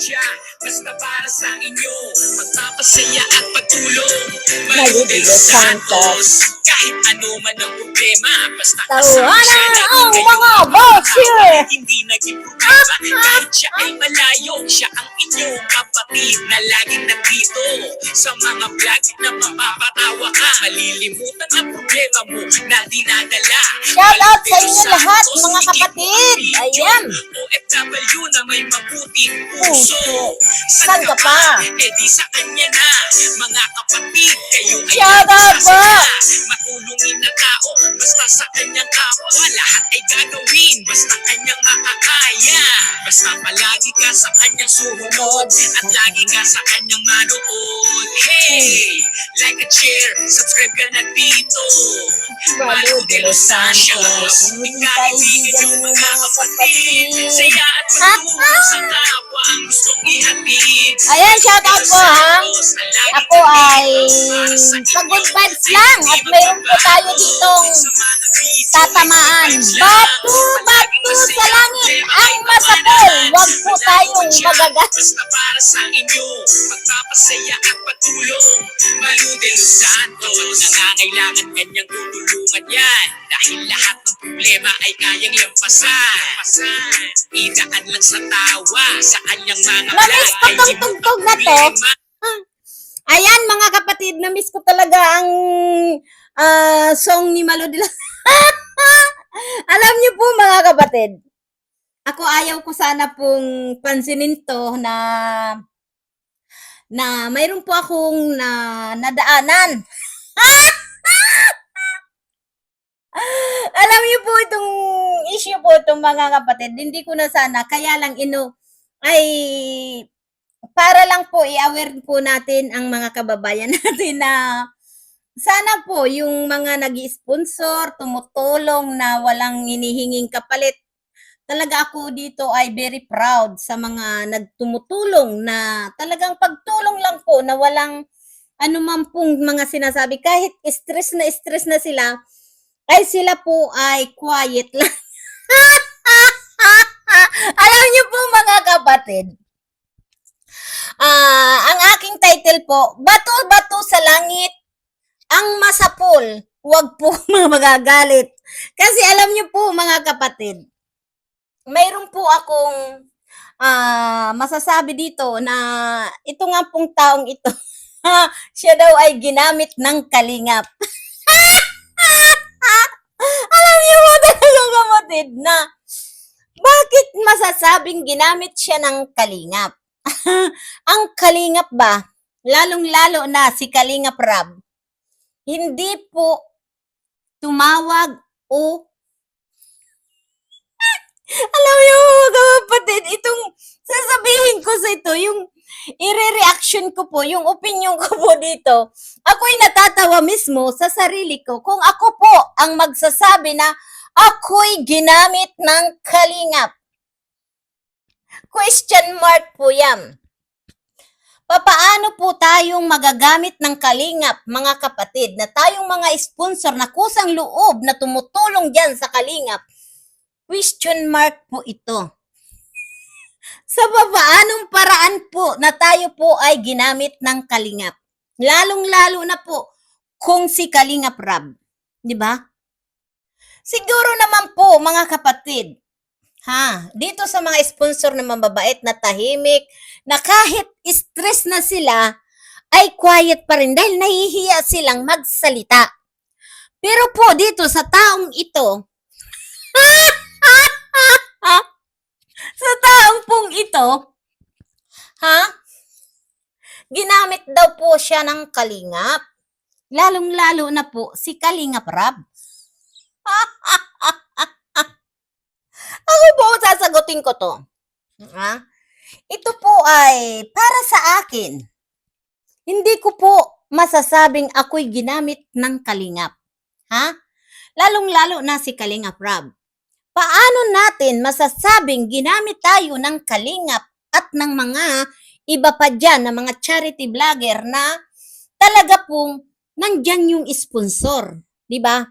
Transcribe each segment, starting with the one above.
sadya Basta para sa inyo Magpapasaya at pagtulong Malu de los Santos. Kahit ano man ang problema Basta Tawanan siya na ang mga botcher! Hindi naging problema Kahit siya ay malayo Siya ang inyong kapatid Na laging nandito Sa mga vlog na mapapatawa ka Malilimutan ang problema mo Na dinadala Shout out sa inyo lahat, mga kapatid. Ayan. OFW na may mabuting puso. Saan ka pa? Eh di sa kanya na. Mga kapatid, kayo ay Shout out po. Matulungin na tao, basta sa kanyang kapwa. Lahat ay gagawin, basta kanyang makakaya. Basta palagi ka sa kanyang sumunod. At lagi ka sa kanyang manood. Hey! Like a share, subscribe ka na dito. Malu de los Santos. Hindi kaibigan ng mga kapatid. Saya at pagtulong sa kapwa ang gustong ihatid. Ayan, shout out po ha. Ako ay pag-good vibes lang at mayroon po tayo ditong tatamaan. Batu, batu sa langit ang masapol. Huwag po tayong magagas. Basta para sa inyo, magpapasaya at pagtulong. Malu de los Santos, nangangailangan kanyang tutulungan yan. Dahil lahat ng problema ay kayang lampasan. Idaan lang sa tawa, sa kanyang mga Namiss ko tong tugtog na to. Ayan mga kapatid, na-miss ko talaga ang ah, song ni Malo de la... Alam niyo po mga kapatid, ako ayaw ko sana pong pansinin to na na mayroon po akong na nadaanan. Alam niyo po itong issue po itong mga kapatid, hindi ko na sana, kaya lang ino, ay para lang po i-aware po natin ang mga kababayan natin na sana po yung mga nag sponsor tumutulong na walang hinihinging kapalit. Talaga ako dito ay very proud sa mga nagtumutulong na talagang pagtulong lang po na walang anuman pong mga sinasabi. Kahit stress na stress na sila, ay sila po ay quiet lang. Alam niyo po mga kapatid, Ah, ang aking title po, Bato-bato sa langit, ang masapol, huwag po magagalit. Kasi alam niyo po mga kapatid, mayroon po akong ah, masasabi dito na ito nga pong taong ito, siya daw ay ginamit ng kalingap. alam niyo po talaga kapatid na bakit masasabing ginamit siya ng kalingap? ang kalingap ba, lalong-lalo na si Kalingap Rab, hindi po tumawag o alam niyo mga kapatid, itong sasabihin ko sa ito, yung ire-reaction ko po, yung opinion ko po dito, ako'y natatawa mismo sa sarili ko kung ako po ang magsasabi na ako'y ginamit ng kalingap. Question mark po yan. Papaano po tayong magagamit ng kalingap, mga kapatid, na tayong mga sponsor na kusang loob na tumutulong dyan sa kalingap? Question mark po ito. Sa papaanong paraan po na tayo po ay ginamit ng kalingap? Lalong-lalo na po kung si Kalingap Rab. Di ba? Siguro naman po, mga kapatid, Ha, dito sa mga sponsor na mababait na tahimik, na kahit stress na sila, ay quiet pa rin dahil nahihiya silang magsalita. Pero po dito sa taong ito, sa taong pong ito, ha, ginamit daw po siya ng kalingap. Lalong-lalo na po si Kalingap Rab. Ako po, sasagutin ko to. Ha? Ito po ay para sa akin. Hindi ko po masasabing ako'y ginamit ng kalingap. Ha? Lalong-lalo na si Kalingap Rab. Paano natin masasabing ginamit tayo ng kalingap at ng mga iba pa dyan na mga charity vlogger na talaga pong nandyan yung sponsor. Ba?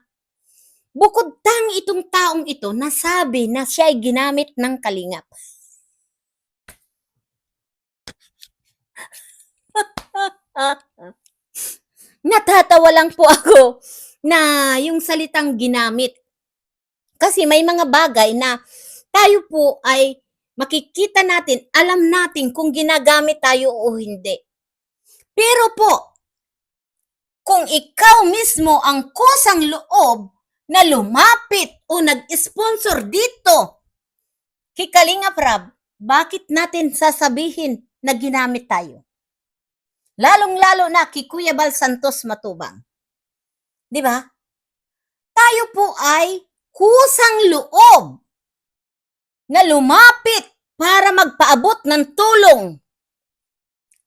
Bukod tang itong taong ito nasabi na siya ay ginamit ng kalingap. Natatawa lang po ako na yung salitang ginamit. Kasi may mga bagay na tayo po ay makikita natin, alam natin kung ginagamit tayo o hindi. Pero po, kung ikaw mismo ang kusang loob na lumapit o nag-sponsor dito, kay Kalinga Prab, bakit natin sasabihin na ginamit tayo? Lalong-lalo na kay Kuya Bal Santos Matubang. Di ba? Tayo po ay kusang loob na lumapit para magpaabot ng tulong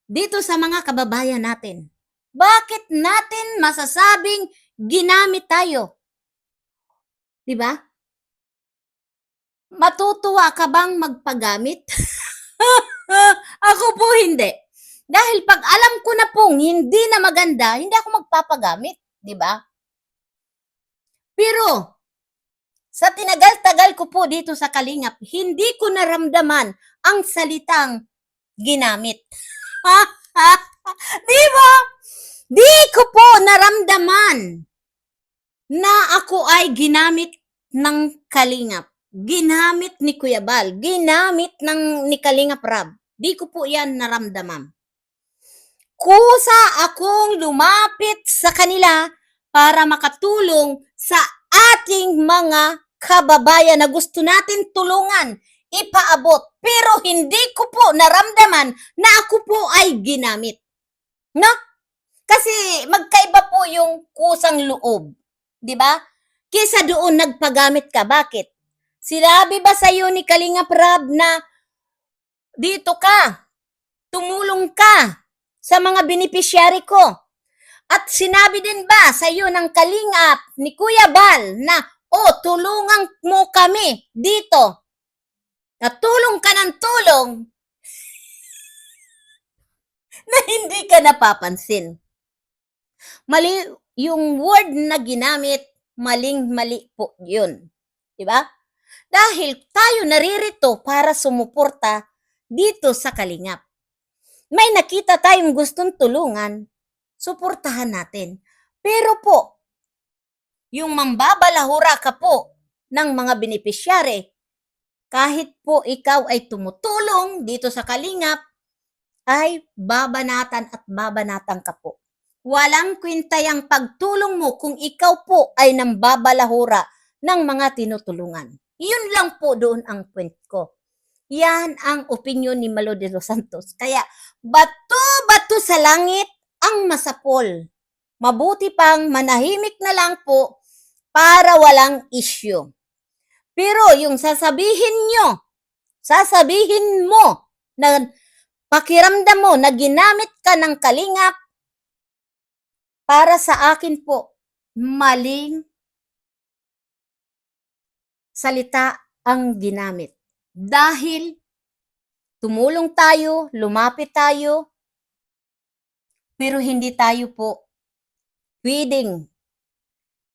dito sa mga kababayan natin. Bakit natin masasabing ginamit tayo? Di ba? Matutuwa ka bang magpagamit? ako po hindi. Dahil pag alam ko na pong hindi na maganda, hindi ako magpapagamit, di ba? Pero, sa tinagal-tagal ko po dito sa Kalingap, hindi ko naramdaman ang salitang ginamit. di ba? Di ko po naramdaman na ako ay ginamit ng Kalingap. Ginamit ni Kuya Bal. Ginamit ng ni Kalingap Rab. Di ko po yan naramdaman. Kusa akong lumapit sa kanila para makatulong sa ating mga kababayan na gusto natin tulungan, ipaabot. Pero hindi ko po naramdaman na ako po ay ginamit. No? Kasi magkaiba po yung kusang loob. Di ba? Kesa doon nagpagamit ka. Bakit? Sinabi ba sa iyo ni Kalinga Prab na dito ka, tumulong ka sa mga beneficiary ko? At sinabi din ba sa iyo ng Kalingap ni Kuya Bal na, oh, tulungan mo kami dito. Natulong ka ng tulong na hindi ka napapansin. Mali yung word na ginamit, maling-mali po yun. Diba? Dahil tayo naririto para sumuporta dito sa Kalingap. May nakita tayong gustong tulungan, suportahan natin. Pero po, yung mambabalahura ka po ng mga beneficiary, kahit po ikaw ay tumutulong dito sa Kalingap, ay babanatan at babanatan ka po. Walang kwenta yung pagtulong mo kung ikaw po ay nambabalahura ng mga tinutulungan. Yun lang po doon ang point ko. Yan ang opinion ni Malo de los Santos. Kaya, bato-bato sa langit ang masapol. Mabuti pang manahimik na lang po para walang issue. Pero yung sasabihin nyo, sasabihin mo na pakiramdam mo na ginamit ka ng kalingap para sa akin po, maling salita ang ginamit. Dahil tumulong tayo, lumapit tayo, pero hindi tayo po pwedeng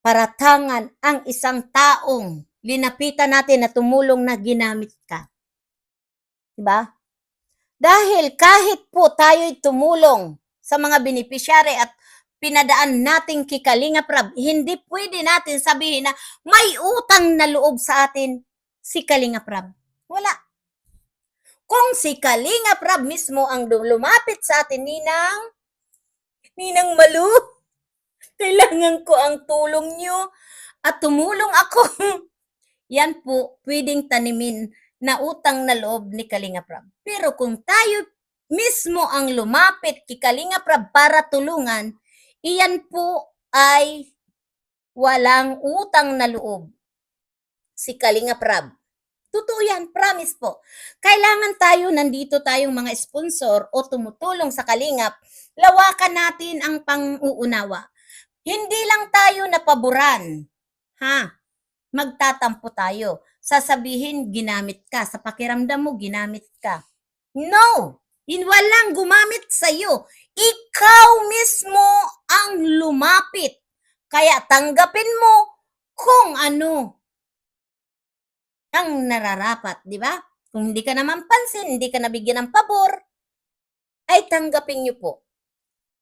paratangan ang isang taong linapitan natin na tumulong na ginamit ka. Diba? Dahil kahit po tayo'y tumulong sa mga beneficiary at pinadaan nating kikalinga prab, hindi pwede natin sabihin na may utang na loob sa atin si Kalinga Prab. Wala. Kung si Kalinga Prab mismo ang lumapit sa atin, Ninang, Ninang Malu, kailangan ko ang tulong nyo at tumulong ako. Yan po, pwedeng tanimin na utang na loob ni Kalinga Prab. Pero kung tayo mismo ang lumapit kay Kalinga Prab para tulungan, iyan po ay walang utang na loob si Kalinga Prab. Totoo yan, promise po. Kailangan tayo, nandito tayong mga sponsor o tumutulong sa Kalingap, lawakan natin ang pang-uunawa. Hindi lang tayo napaboran. Ha? Magtatampo tayo. Sasabihin, ginamit ka. Sa pakiramdam mo, ginamit ka. No! In walang gumamit sa'yo. Ikaw mismo ang lumapit. Kaya tanggapin mo kung ano ang nararapat, di ba? Kung hindi ka naman pansin, hindi ka nabigyan ng pabor, ay tanggapin niyo po.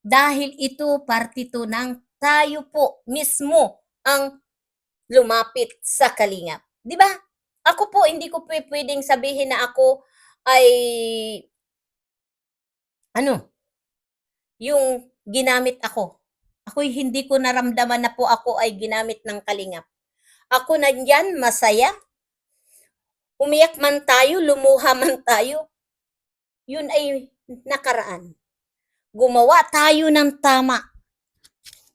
Dahil ito parte to ng tayo po mismo ang lumapit sa kalingap. Di ba? Ako po, hindi ko pwe- pwedeng sabihin na ako ay ano, yung ginamit ako. Ako'y hindi ko naramdaman na po ako ay ginamit ng kalingap. Ako nandyan, masaya. Umiyak man tayo, lumuha man tayo. Yun ay nakaraan. Gumawa tayo ng tama.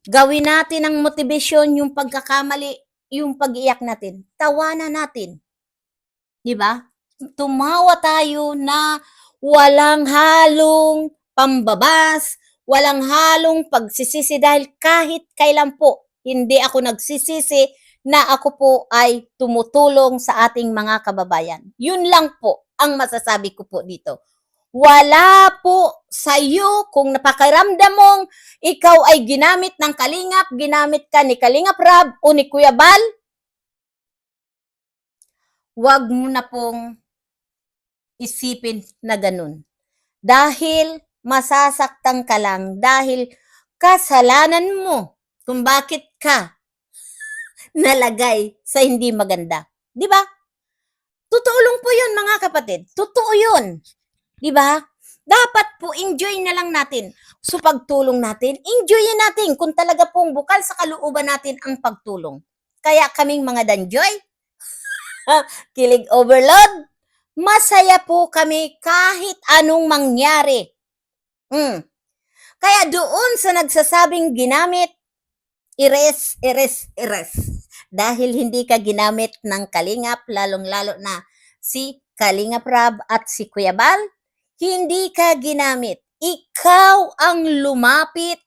Gawin natin ang motivasyon yung pagkakamali, yung pag-iyak natin. Tawanan natin. Di ba? Tumawa tayo na walang halong pambabas, walang halong pagsisisi dahil kahit kailan po hindi ako nagsisisi na ako po ay tumutulong sa ating mga kababayan. Yun lang po ang masasabi ko po dito. Wala po sa iyo kung napakaramdam mong ikaw ay ginamit ng Kalingap, ginamit ka ni Kalingap Rab o ni Kuya Bal, wag mo na pong isipin na ganun. Dahil masasaktan ka lang dahil kasalanan mo kung bakit ka nalagay sa hindi maganda. Di ba? Totoo lang po yun mga kapatid. Totoo yun. Di ba? Dapat po enjoy na lang natin. So pagtulong natin, enjoyin natin kung talaga pong bukal sa kalooban natin ang pagtulong. Kaya kaming mga danjoy, kilig overload, masaya po kami kahit anong mangyari. Mm. Kaya doon sa nagsasabing ginamit, ires, ires, ires. Dahil hindi ka ginamit ng Kalingap, lalong-lalo na si Kalingap Rab at si Kuya Bal, hindi ka ginamit. Ikaw ang lumapit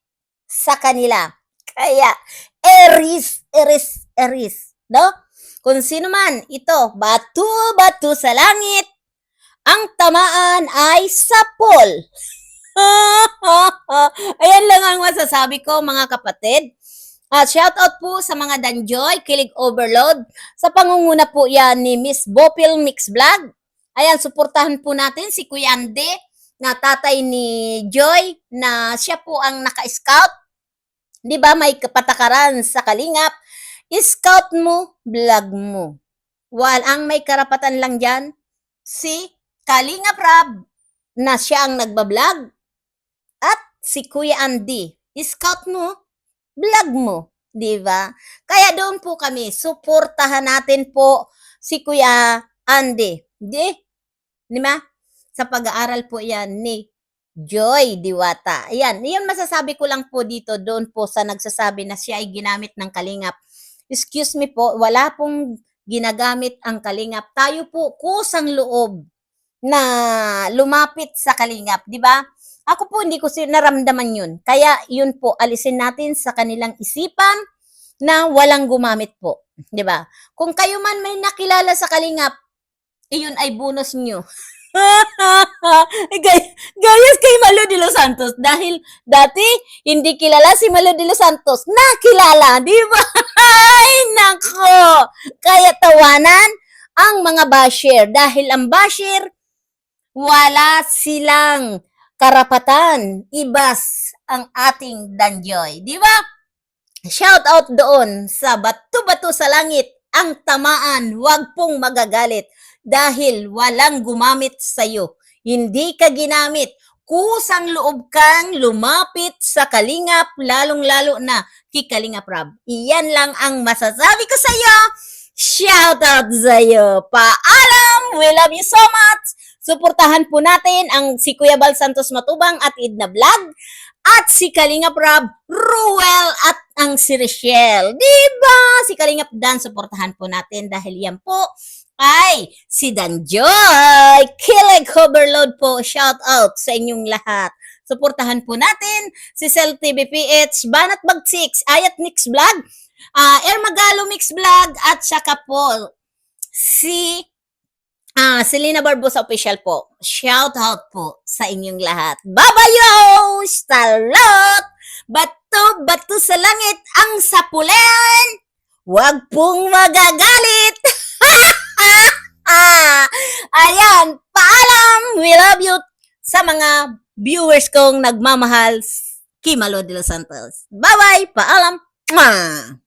sa kanila. Kaya, eris, eris, eris. No? Kung sino man, ito, batu-batu sa langit, ang tamaan ay sapol. Ayan lang ang masasabi ko mga kapatid. At shout out po sa mga Danjoy, Kilig Overload. Sa pangunguna po yan ni Miss Bopil Mix Vlog. Ayan, suportahan po natin si Kuya Ande, na tatay ni Joy, na siya po ang naka-scout. Di ba may kapatakaran sa Kalingap? Scout mo, vlog mo. Wal ang may karapatan lang dyan, si Kalingap Rab, na siya ang nagbablog. At si Kuya Andy, scout mo, vlog mo, di ba? Kaya doon po kami, suportahan natin po si Kuya Andy. Di? Di ba? Sa pag-aaral po yan ni Joy Diwata. Ayan, yan masasabi ko lang po dito doon po sa nagsasabi na siya ay ginamit ng kalingap. Excuse me po, wala pong ginagamit ang kalingap. Tayo po kusang loob na lumapit sa kalingap, di ba? Ako po hindi ko si naramdaman yun. Kaya yun po, alisin natin sa kanilang isipan na walang gumamit po. Di ba? Kung kayo man may nakilala sa kalingap, iyon ay bonus nyo. Gay- Gayas kay Malo de los Santos dahil dati hindi kilala si Malo de los Santos. Nakilala, di ba? Ay, nako! Kaya tawanan ang mga basher dahil ang basher wala silang karapatan. Ibas ang ating danjoy. Di ba? Shout out doon sa Bato-Bato sa Langit. Ang tamaan, wag pong magagalit dahil walang gumamit sa'yo. Hindi ka ginamit. Kusang loob kang lumapit sa Kalingap, lalong-lalo na kay Kalingap Rab. Iyan lang ang masasabi ko sa'yo. Shout out sa'yo. Paalam! We love you so much! Suportahan po natin ang si Kuya Bal Santos Matubang at Idna Vlog at si Kalingap Rab, Ruel at ang si Richelle. Diba? Si Kalingap Dan, suportahan po natin dahil yan po ay si Danjoy. Kilig Overload po. Shout out sa inyong lahat. Suportahan po natin si Cell TV PH, Banat Bag 6, Ayat Mix Vlog, ah Air Magalo Mix Vlog, at saka po si Ah, Selena Barbosa official po. Shout out po sa inyong lahat. Babayo! Stalot! Bato, bato sa langit ang sapulen! Huwag pong magagalit! Ayan, paalam! We love you sa mga viewers kong nagmamahal Kimalo de los Santos. Bye-bye! Paalam! Mwah!